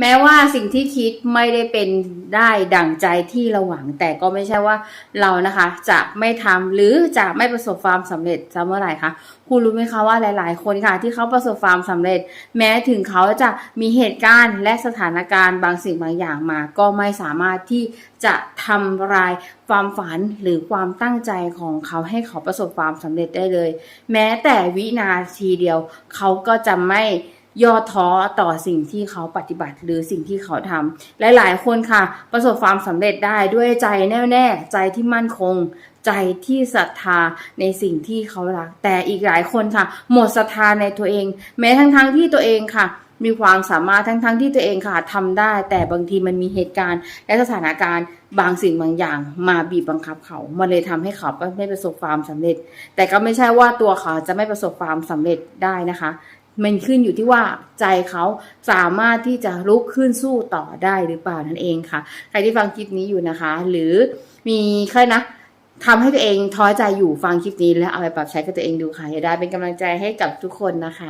แม้ว่าสิ่งที่คิดไม่ได้เป็นได้ดั่งใจที่เราหวัง แต่ก็ไม่ใช่ว่าเรานะคะ จะไม่ทำหรือจะไม่ประสบความสำเร็จจะเมื่อไหร่คะคุณรู้ไหมคะว่าหลาย ๆ คนค่ะ ที่เขาประสบความสำเร็จ แม้ถึงเขาจะมีเหตุการณ์และสถานการณ์บางสิ่งบางอย่างมา ก็ไม่สามารถที่จะทำลายความฝันหรือความตั้งใจของเขาให้เขาประสบความสำเร็จได้เลย แม้แต่วินาทีเดียว เขาก็จะไม่ ย่อท้อต่อสิ่งที่เขาปฏิบัติหรือสิ่งที่เขาทำหลายๆ คนค่ะ ประสบความสำเร็จได้ด้วยใจแน่วแน่ใจที่มั่นคง ใจที่ศรัทธาในสิ่งที่เขารัก แต่อีกหลายคนค่ะ หมดศรัทธาในตัวเอง แม้ทั้งๆทที่ตัวเองค่ะมีความสามารถทั้งๆทที่ตัวเองค่ะทำได้ แต่บางทีมันมีเหตุการณ์ และสถานการณ์บางสิ่งบางอย่างมาบีบบังคับเขา มันเลยทำให้เขาไม่ประสบความสำเร็จ แต่ก็ไม่ใช่ว่าตัวเขาจะไม่ประสบความสำเร็จได้นะคะ มันขึ้นอยู่ที่ว่าใจเขาสามารถที่จะลุกขึ้นสู้ต่อได้หรือเปล่านั่นเองค่ะ ใครที่ฟังคลิปนี้อยู่นะคะ หรือมีใครนะทำให้ตัวเองท้อใจอยู่ฟังคลิปนี้แล้วเอาไปปรับใช้กับตัวเองดูค่ะอย่าได้เป็นกำลังใจให้กับทุกคนนะคะ